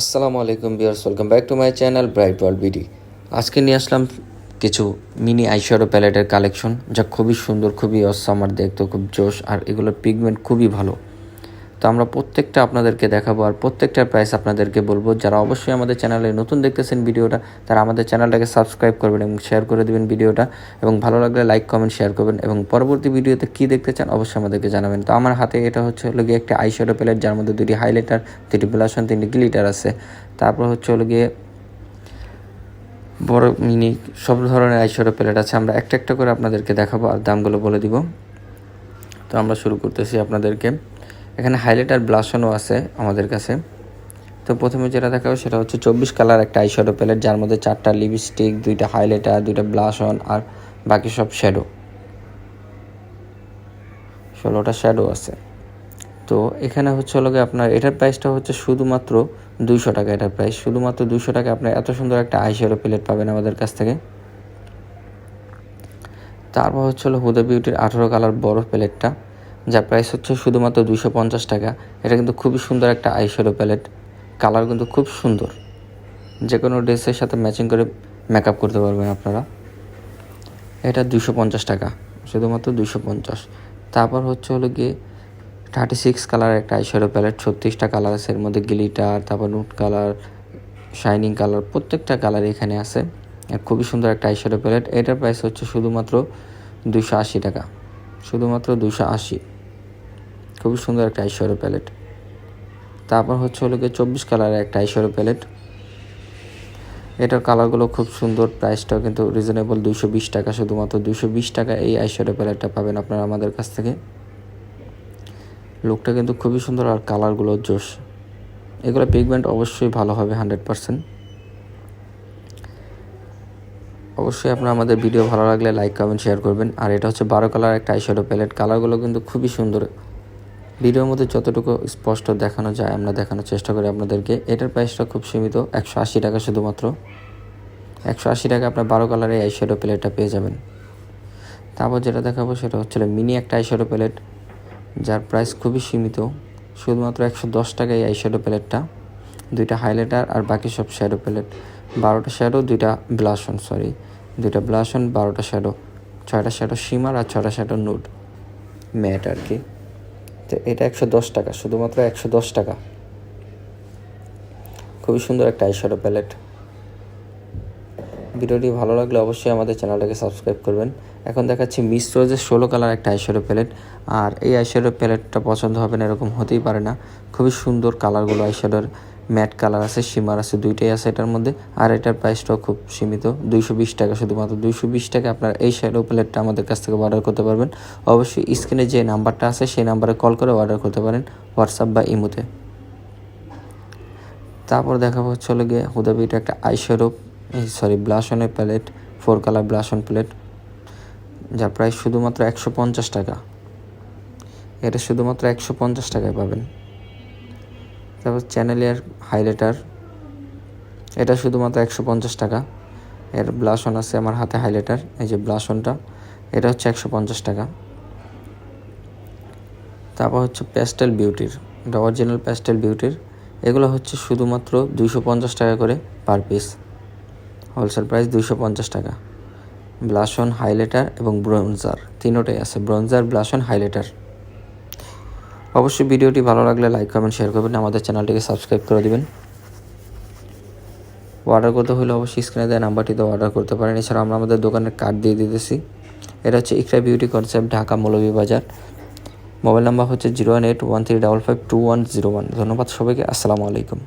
আসসালামু আলাইকুম viewers welcome back to my channel Bright World BD. আজকে নিয়ে আসলাম কিছু মিনি আইশ্যাডো প্যালেটের কালেকশন, যা খুবই সুন্দর, খুবই অসামার দেখতে খুব জোশ, আর এগুলোর পিগমেন্ট খুবই ভালো। তো আমরা প্রত্যেকটা আপনাদেরকে দেখাবো আর প্রত্যেকটার প্রাইস আপনাদেরকে বলব। যারা অবশ্যই আমাদের চ্যানেলে নতুন দেখতেছেন ভিডিওটা, তারা আমাদের চ্যানেলটাকে সাবস্ক্রাইব করবেন এবং শেয়ার করে দেবেন ভিডিওটা। এবং ভালো লাগলে লাইক কমেন্ট শেয়ার করবেন। এবং পরবর্তী ভিডিওতে কী দেখতে চান অবশ্যই আমাদেরকে জানাবেন। তো আমার হাতে এটা হচ্ছে হলো গিয়ে একটা আইশ্যাডো প্যালেট যার মধ্যে দুটি হাইলাইটার দুটি ব্লাশন তিনটি গ্লিটার আছে। তারপর হচ্ছে হলো গিয়ে বড় মিনি সব ধরনের আইশ্যাডো প্যালেট আছে। আমরা একটা একটা করে আপনাদেরকে দেখাবো আর দামগুলো বলে দিব। তো আমরা শুরু করতেছি আপনাদেরকে। এখানে হাইলাইটার ব্লাশনও আছে আমাদের কাছে। তো প্রথমে যেটা দেখাবো সেটা হচ্ছে চব্বিশ কালার একটা আইশ্যাডো প্যালেট যার মধ্যে চারটা লিপস্টিক দুইটা হাইলাইটার দুইটা ব্লাশন আর বাকি সব শ্যাডো ষোলোটা শ্যাডো আছে। তো এখানে হচ্ছে হলো আপনার, এটার প্রাইসটা হচ্ছে শুধুমাত্র দুইশো টাকা এটার প্রাইস শুধুমাত্র দুইশো টাকা আপনার এত সুন্দর একটা আইশ্যাডো প্লেট পাবেন আমাদের কাছ থেকে। তারপর হচ্ছে হলো হুদা বিউটির আঠেরো কালার বড় প্লেটটা যার প্রাইস হচ্ছে শুধুমাত্র দুশো পঞ্চাশ টাকা। এটা কিন্তু খুবই সুন্দর একটা আইশ্যাডো প্যালেট কালার কিন্তু খুব সুন্দর। যে কোনো ড্রেসের সাথে ম্যাচিং করে মেকআপ করতে পারবেন আপনারা। এটা দুশো পঞ্চাশ টাকা, শুধুমাত্র দুশো পঞ্চাশ। তারপর হচ্ছে হলো গিয়ে থার্টি সিক্স কালার একটা আইশ্যাডো প্যালেট ছত্রিশটা কালার আছে এর মধ্যে গ্লিটার তারপর নুট কালার শাইনিং কালার প্রত্যেকটা কালার এখানে আছে। খুবই সুন্দর একটা আইশ্যাডো প্যালেট এটার প্রাইস হচ্ছে শুধুমাত্র দুশো আশি টাকা। শুধুমাত্র দুশো আশি। খুবই সুন্দর একটা আইশ্যাডো প্যালেট। তারপর হচ্ছে হলো গিয়ে চব্বিশ কালারের একটা আইশ্যাডো প্যালেট। এটার কালারগুলো খুব সুন্দর, প্রাইসটাও কিন্তু রিজনেবল দুশো বিশ টাকা, শুধুমাত্র দুশো বিশ টাকা এই আইশ্যাডো প্যালেটটা পাবেন আপনারা আমাদের কাছ থেকে। লুকটা কিন্তু খুবই সুন্দর আর কালারগুলো জোশ। এগুলো পিগমেন্ট অবশ্যই ভালো হবে হান্ড্রেড পারসেন্ট। অবশ্যই আপনার আমাদের ভিডিও ভালো লাগলে লাইক, কমেন্ট শেয়ার করবেন। আর এটা হচ্ছে বারো কালার একটা আইশ্যাডো প্যালেট। কালারগুলো কিন্তু খুবই সুন্দর। ভিডিওর মধ্যে যতটুকু স্পষ্ট দেখানো যায়, আমরা দেখানোর চেষ্টা করি আপনাদেরকে। এটার প্রাইসটা খুব সীমিত, একশো আশি টাকা শুধুমাত্র। একশো আশি টাকা আপনার বারো কালারের আইশ্যাডো প্লেটটা পেয়ে যাবেন। তারপর যেটা দেখাবো সেটা হচ্ছে মিনি একটা আইশ্যাডো প্লেট যার প্রাইস খুবই সীমিত। শুধুমাত্র একশো দশ টাকা এই আইশ্যাডো প্লেটটা দুইটা হাইলাইটার আর বাকি সব শ্যাডো প্লেট বারোটা শ্যাডো দুইটা ব্লাশন সরি দুইটা ব্লাশন বারোটা শ্যাডো ছয়টা শ্যাডো শিমার আর ছয়টা শ্যাডো নুড ম্যাট আর কি। তো এটা একশো দশ টাকা, শুধুমাত্র একশো দশ টাকা। খুবই সুন্দর একটা আইশ্যাডো প্যালেট ভিডিওটি ভালো লাগলে অবশ্যই আমাদের চ্যানেলটাকে সাবস্ক্রাইব করবেন। এখন দেখাচ্ছি মিশ্র যে ষোলো কালার একটা আইশ্যাডো প্যালেট আর এই আইশ্যাডো প্যালেটটা পছন্দ হবে না, এরকম হতেই পারে না। খুবই সুন্দর কালারগুলো আইশ্যাডোর ম্যাট কালার আছে, শিমার আছে, দুইটাই আছে এটার মধ্যে। আর এটার প্রাইসটাও খুব সীমিত, দুইশো বিশ টাকা শুধুমাত্র। দুইশো বিশ টাকা আপনার এই শ্যাডো প্লেটটা আমাদের কাছ থেকে অর্ডার করতে পারবেন। অবশ্যই স্ক্রিনে যে নাম্বারটা আছে, সেই নাম্বারে কল করে অর্ডার করতে পারেন হোয়াটসঅ্যাপ বা ইমোতে তারপর দেখাবো হচ্ছে হলো গিয়ে হুদাবিটা একটা eyeshadow sorry ব্লাশনের plate four colour blush on plate যার প্রাইস শুধুমাত্র একশো পঞ্চাশ টাকা। এটা শুধুমাত্র একশো পঞ্চাশ টাকায় পাবেন। তারপর চ্যানেল চ্যানেলের হাইলাইটার এটা শুধুমাত্র একশো পঞ্চাশ টাকা। এর ব্লাশন আছে আমার হাতে হাইলাইটার এই যে ব্লাশনটা এটা হচ্ছে একশো পঞ্চাশ টাকা। তারপর হচ্ছে প্যাস্টেল বিউটির এটা অরিজিনাল প্যাস্টেল বিউটির এগুলো হচ্ছে শুধুমাত্র দুইশো পঞ্চাশ টাকা করে পার পিস হোলসেল প্রাইস দুইশো পঞ্চাশ টাকা। ব্লাশন হাইলাইটার এবং ব্রোঞ্জার তিনোটাই আছে। ব্রোঞ্জার ব্লাশন হাইলাইটার অবশ্যই ভিডিওটি ভালো লাগলে লাইক কমেন্ট শেয়ার করবেন। আমাদের চ্যানেলটিকে সাবস্ক্রাইব করে দেবেন। অর্ডার করতে হলে অবশ্যই স্ক্রিনে দেওয়া নাম্বারটিতে অর্ডার করতে পারেন। এছাড়া আমরা আমাদের দোকানের কার্ড দিয়ে দিতেছি। এটা হচ্ছে Iqra beauty concept Dhaka Moulvi Bazar. Mobile number হচ্ছে zero one eight one three double five two one zero one ধন্যবাদ সবাইকে। আসসালামু আলাইকুম।